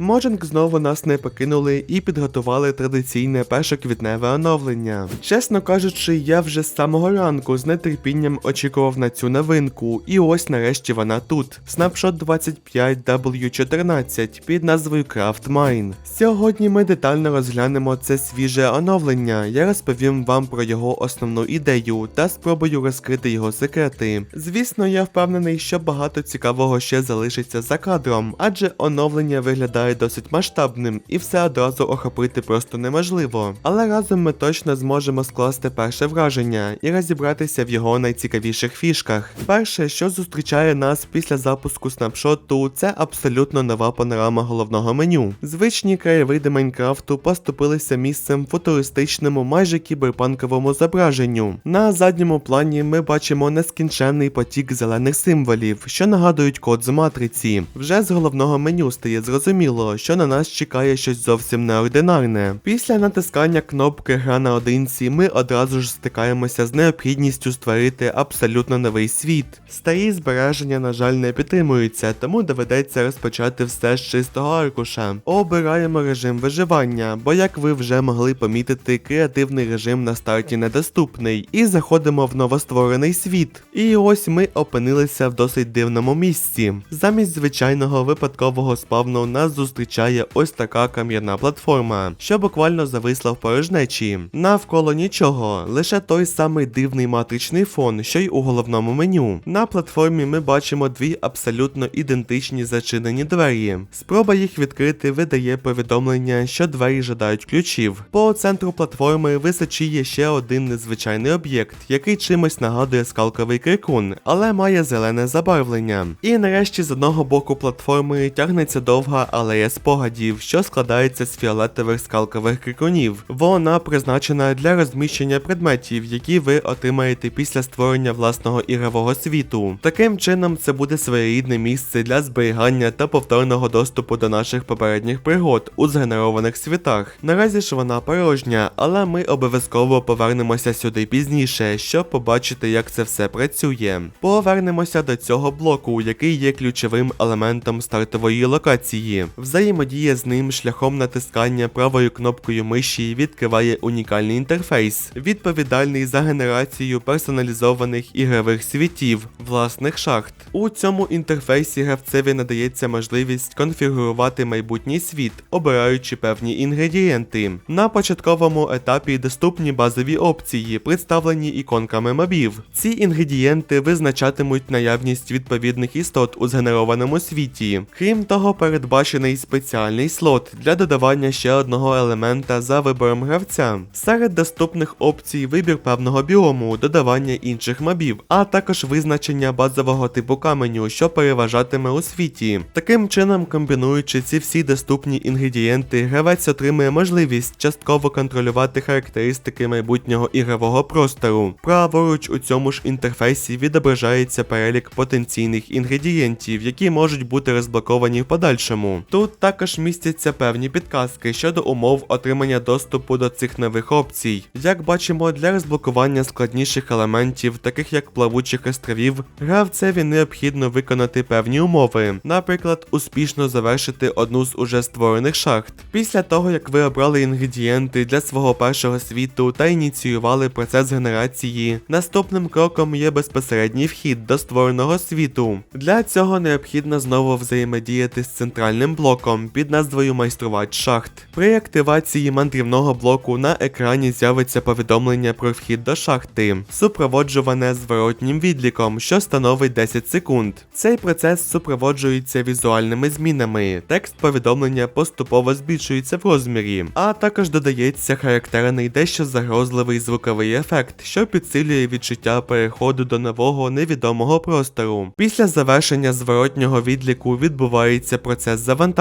Mojang знову нас не покинули і підготували традиційне першоквітневе оновлення. Чесно кажучи, я вже з самого ранку з нетерпінням очікував на цю новинку, і ось нарешті вона тут. Snapshot 25W14 під назвою Craft Mine. Сьогодні ми детально розглянемо це свіже оновлення. Я розповім вам про його основну ідею та спробую розкрити його секрети. Звісно, я впевнений, що багато цікавого ще залишиться за кадром, адже оновлення виглядає досить масштабним і все одразу охопити просто неможливо. Але разом ми точно зможемо скласти перше враження і розібратися в його найцікавіших фішках. Перше, що зустрічає нас після запуску снапшоту, це абсолютно нова панорама головного меню. Звичні краєвиди Майнкрафту поступилися місцем футуристичному, майже кіберпанковому зображенню. На задньому плані ми бачимо нескінченний потік зелених символів, що нагадують код з матриці. Вже з головного меню стає зрозуміло, що на нас чекає щось зовсім неординарне. Після натискання кнопки Гра наодинці ми одразу ж стикаємося з необхідністю створити абсолютно новий світ. Старі збереження, на жаль, не підтримуються, тому доведеться розпочати все з чистого аркуша. Обираємо режим виживання, бо як ви вже могли помітити, креативний режим на старті недоступний, і заходимо в новостворений світ. І ось ми опинилися в досить дивному місці. Замість звичайного випадкового спавну нас зустрічає ось така кам'яна платформа, що буквально зависла в порожнечі. Навколо нічого, лише той самий дивний матричний фон, що й у головному меню. На платформі ми бачимо дві абсолютно ідентичні зачинені двері. Спроба їх відкрити видає повідомлення, що двері жадають ключів. По центру платформи височіє ще один незвичайний об'єкт, який чимось нагадує скалковий крикун, але має зелене забарвлення. І нарешті з одного боку платформи тягнеться довга алея спогадів, що складається з фіолетових скалкових крикунів. Вона призначена для розміщення предметів, які ви отримаєте після створення власного ігрового світу. Таким чином, це буде своєрідне місце для зберігання та повторного доступу до наших попередніх пригод у згенерованих світах. Наразі ж вона порожня, але ми обов'язково повернемося сюди пізніше, щоб побачити, як це все працює. Повернемося до цього блоку, який є ключовим елементом стартової локації. Взаємодія з ним шляхом натискання правою кнопкою миші відкриває унікальний інтерфейс, відповідальний за генерацію персоналізованих ігрових світів, власних шахт. У цьому інтерфейсі гравцеві надається можливість конфігурувати майбутній світ, обираючи певні інгредієнти. На початковому етапі доступні базові опції, представлені іконками мобів. Ці інгредієнти визначатимуть наявність відповідних істот у згенерованому світі. Крім того, передбачений спеціальний слот для додавання ще одного елемента за вибором гравця. Серед доступних опцій вибір певного біому, додавання інших мобів, а також визначення базового типу каменю, що переважатиме у світі. Таким чином, комбінуючи ці всі доступні інгредієнти, гравець отримує можливість частково контролювати характеристики майбутнього ігрового простору. Праворуч у цьому ж інтерфейсі відображається перелік потенційних інгредієнтів, які можуть бути розблоковані в подальшому. Тут також містяться певні підказки щодо умов отримання доступу до цих нових опцій. Як бачимо, для розблокування складніших елементів, таких як плавучих островів, гравцеві необхідно виконати певні умови, наприклад, успішно завершити одну з уже створених шахт. Після того, як ви обрали інгредієнти для свого першого світу та ініціювали процес генерації, наступним кроком є безпосередній вхід до створеного світу. Для цього необхідно знову взаємодіяти з центральним блоком під назвою Майструвач шахт. При активації мандрівного блоку на екрані з'явиться повідомлення про вхід до шахти, супроводжуване зворотнім відліком, що становить 10 секунд. Цей процес супроводжується візуальними змінами. Текст повідомлення поступово збільшується в розмірі, а також додається характерний дещо загрозливий звуковий ефект, що підсилює відчуття переходу до нового невідомого простору. Після завершення зворотнього відліку відбувається процес завантаження,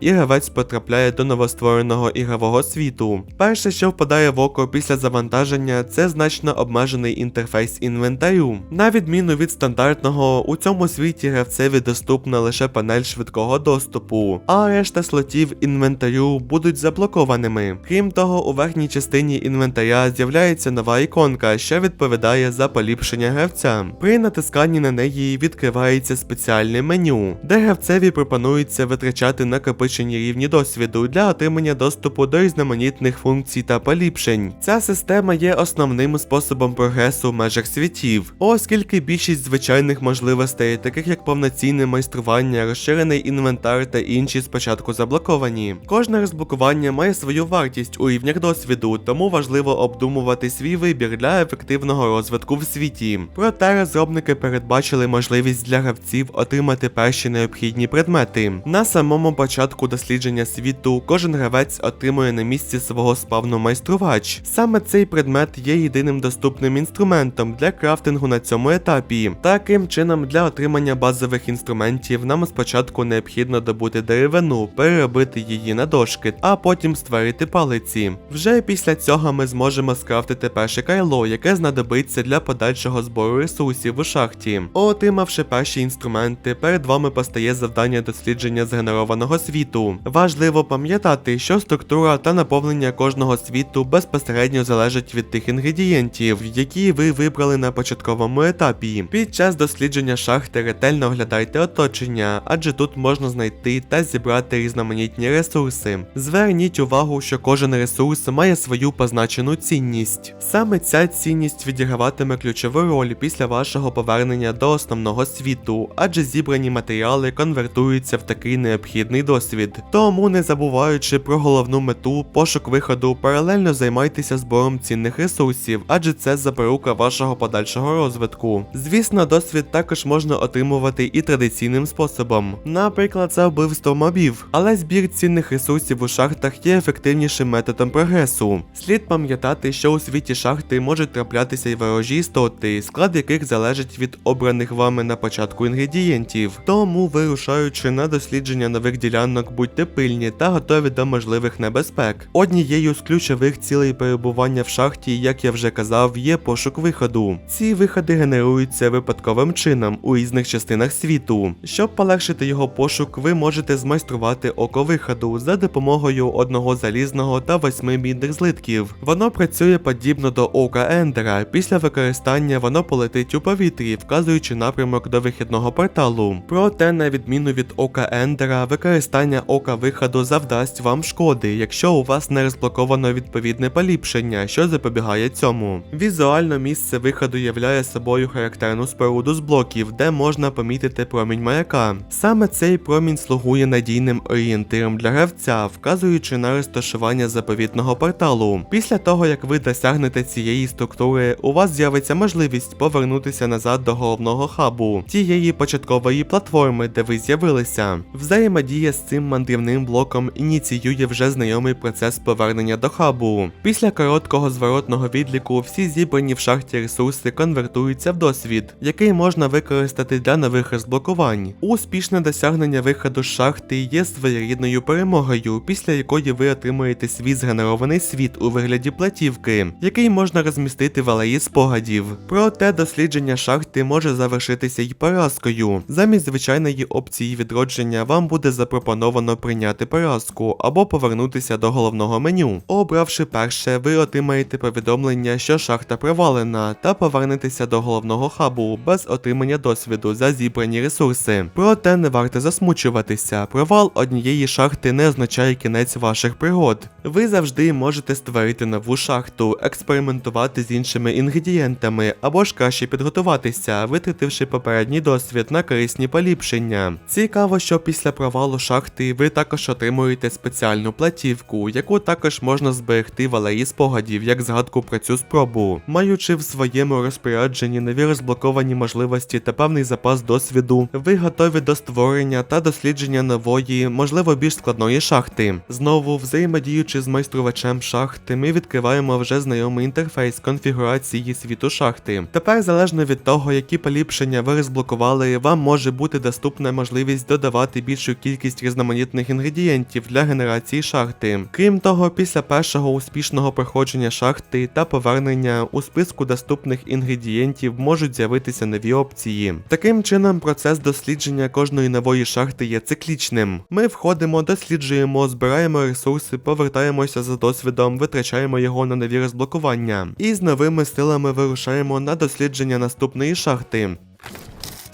і гравець потрапляє до новоствореного ігрового світу. Перше, що впадає в око після завантаження, це значно обмежений інтерфейс інвентарю. На відміну від стандартного, у цьому світі гравцеві доступна лише панель швидкого доступу, а решта слотів інвентарю будуть заблокованими. Крім того, у верхній частині інвентаря з'являється нова іконка, що відповідає за поліпшення гравця. При натисканні на неї відкривається спеціальне меню, де гравцеві пропонується витрачати обробляти накопичені рівні досвіду для отримання доступу до різноманітних функцій та поліпшень. Ця система є основним способом прогресу в межах світів, оскільки більшість звичайних можливостей, таких як повноцінне майстрування, розширений інвентар та інші спочатку заблоковані. Кожне розблокування має свою вартість у рівнях досвіду, тому важливо обдумувати свій вибір для ефективного розвитку в світі. Проте розробники передбачили можливість для гравців отримати перші необхідні предмети. На самому початку дослідження світу кожен гравець отримує на місці свого спавну майструвач. Саме цей предмет є єдиним доступним інструментом для крафтингу на цьому етапі. Таким чином, для отримання базових інструментів нам спочатку необхідно добути деревину, переробити її на дошки, а потім створити палиці. Вже після цього ми зможемо скрафтити перше кайло, яке знадобиться для подальшого збору ресурсів у шахті. Отримавши перші інструменти, перед вами постає завдання дослідження згенерованого світу. Важливо пам'ятати, що структура та наповнення кожного світу безпосередньо залежать від тих інгредієнтів, які ви вибрали на початковому етапі. Під час дослідження шахти ретельно оглядайте оточення, адже тут можна знайти та зібрати різноманітні ресурси. Зверніть увагу, що кожен ресурс має свою позначену цінність. Саме ця цінність відіграватиме ключову роль після вашого повернення до основного світу, адже зібрані матеріали конвертуються в такий необхідний досвід. Тому, не забуваючи про головну мету, пошук виходу, паралельно займайтеся збором цінних ресурсів, адже це запорука вашого подальшого розвитку. Звісно, досвід також можна отримувати і традиційним способом, наприклад, за вбивство мобів, але збір цінних ресурсів у шахтах є ефективнішим методом прогресу. Слід пам'ятати, що у світі шахти можуть траплятися й ворожі істоти, склад яких залежить від обраних вами на початку інгредієнтів. Тому, вирушаючи на дослідження нових ділянок, будьте пильні та готові до можливих небезпек. Однією з ключових цілей перебування в шахті, як я вже казав, є пошук виходу. Ці виходи генеруються випадковим чином у різних частинах світу. Щоб полегшити його пошук, ви можете змайструвати око виходу за допомогою одного залізного та восьми мідних злитків. Воно працює подібно до ока Ендера. Після використання воно полетить у повітрі, вказуючи напрямок до вихідного порталу. Проте, на відміну від ока Ендера, використання ока виходу завдасть вам шкоди, якщо у вас не розблоковано відповідне поліпшення, що запобігає цьому. Візуально місце виходу являє собою характерну споруду з блоків, де можна помітити промінь маяка. Саме цей промінь слугує надійним орієнтиром для гравця, вказуючи на розташування заповітного порталу. Після того, як ви досягнете цієї структури, у вас з'явиться можливість повернутися назад до головного хабу, тієї початкової платформи, де ви з'явилися. Взаємодія з цим мандрівним блоком ініціює вже знайомий процес повернення до хабу. Після короткого зворотного відліку всі зібрані в шахті ресурси конвертуються в досвід, який можна використати для нових розблокувань. Успішне досягнення виходу з шахти є своєрідною перемогою, після якої ви отримуєте свій згенерований світ у вигляді платівки, який можна розмістити в алеї спогадів. Проте дослідження шахти може завершитися й поразкою. Замість звичайної опції відродження вам буде запропоновано прийняти поразку або повернутися до головного меню. Обравши перше, ви отримаєте повідомлення, що шахта провалена, та повернетеся до головного хабу без отримання досвіду за зібрані ресурси. Проте не варто засмучуватися. Провал однієї шахти не означає кінець ваших пригод. Ви завжди можете створити нову шахту, експериментувати з іншими інгредієнтами або ж краще підготуватися, витративши попередній досвід на корисні поліпшення. Цікаво, що після провалу шахти ви також отримуєте спеціальну платівку, яку також можна зберегти в алеї спогадів як згадку про цю спробу. Маючи в своєму розпорядженні нові розблоковані можливості та певний запас досвіду, ви готові до створення та дослідження нової, можливо більш складної шахти. Знову, взаємодіючи з майструвачем шахти, ми відкриваємо вже знайомий інтерфейс конфігурації світу шахти. Тепер, залежно від того, які поліпшення ви розблокували, вам може бути доступна можливість додавати більшу кількість різноманітних інгредієнтів для генерації шахти. Крім того, після першого успішного проходження шахти та повернення у списку доступних інгредієнтів можуть з'явитися нові опції. Таким чином, процес дослідження кожної нової шахти є циклічним. Ми входимо, досліджуємо, збираємо ресурси, повертаємося за досвідом, витрачаємо його на нові розблокування. І з новими силами вирушаємо на дослідження наступної шахти.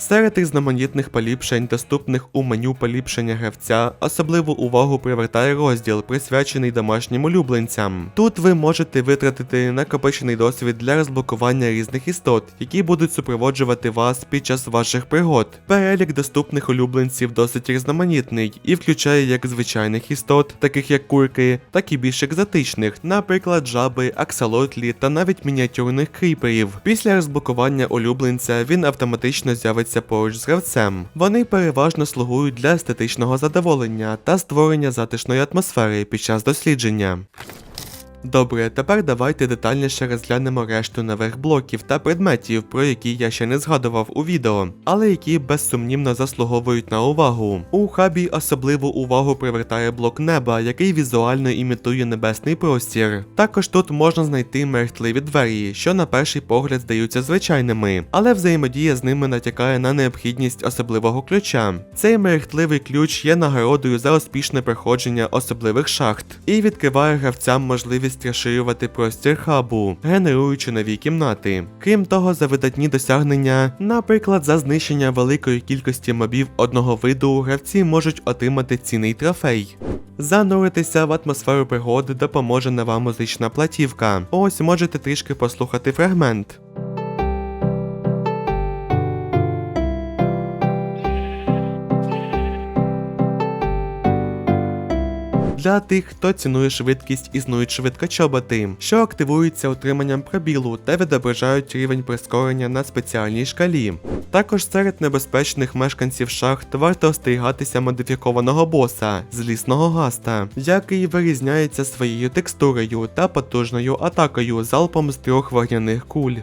Серед різноманітних поліпшень, доступних у меню поліпшення гравця, особливу увагу привертає розділ, присвячений домашнім улюбленцям. Тут ви можете витратити накопичений досвід для розблокування різних істот, які будуть супроводжувати вас під час ваших пригод. Перелік доступних улюбленців досить різноманітний і включає як звичайних істот, таких як курки, так і більш екзотичних, наприклад, жаби, аксалотлі та навіть мініатюрних кріперів. Після розблокування улюбленця він автоматично з'явиться поруч з гравцем. Вони переважно слугують для естетичного задоволення та створення затишної атмосфери під час дослідження. Добре, тепер давайте детальніше розглянемо решту нових блоків та предметів, про які я ще не згадував у відео, але які безсумнівно заслуговують на увагу. У хабі особливу увагу привертає блок неба, який візуально імітує небесний простір. Також тут можна знайти мерехтливі двері, що на перший погляд здаються звичайними, але взаємодія з ними натякає на необхідність особливого ключа. Цей мерехтливий ключ є нагородою за успішне проходження особливих шахт і відкриває гравцям можливість розширювати простір хабу, генеруючи нові кімнати. Крім того, за видатні досягнення, наприклад, за знищення великої кількості мобів одного виду, гравці можуть отримати цінний трофей. Зануритися в атмосферу пригоди допоможе нова музична платівка. Ось можете трішки послухати фрагмент. Для тих, хто цінує швидкість, існують швидкочоботи, що активуються отриманням пробілу та відображають рівень прискорення на спеціальній шкалі. Також серед небезпечних мешканців шахт варто остерігатися модифікованого боса злісного гаста, який вирізняється своєю текстурою та потужною атакою залпом з трьох вогняних куль.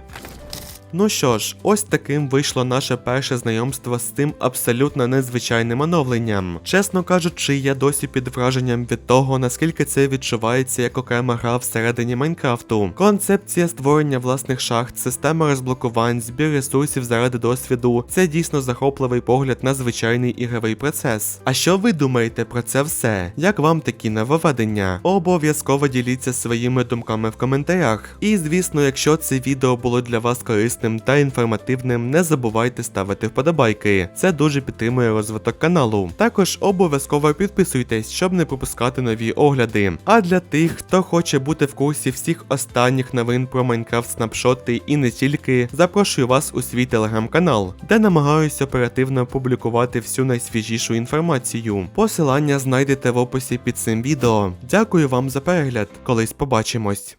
Ну що ж, ось таким вийшло наше перше знайомство з цим абсолютно незвичайним оновленням. Чесно кажучи, я досі під враженням від того, наскільки це відчувається як окрема гра всередині Майнкрафту. Концепція створення власних шахт, система розблокувань, збір ресурсів заради досвіду це дійсно захопливий погляд на звичайний ігровий процес. А що ви думаєте про це все? Як вам такі нововведення? Обов'язково діліться своїми думками в коментарях. І звісно, якщо це відео було для вас корисним та інформативним, не забувайте ставити вподобайки. Це дуже підтримує розвиток каналу. Також обов'язково підписуйтесь, щоб не пропускати нові огляди. А для тих, хто хоче бути в курсі всіх останніх новин про Майнкрафт снапшоти і не тільки, запрошую вас у свій телеграм-канал, де намагаюся оперативно публікувати всю найсвіжішу інформацію. Посилання знайдете в описі під цим відео. Дякую вам за перегляд, колись побачимось.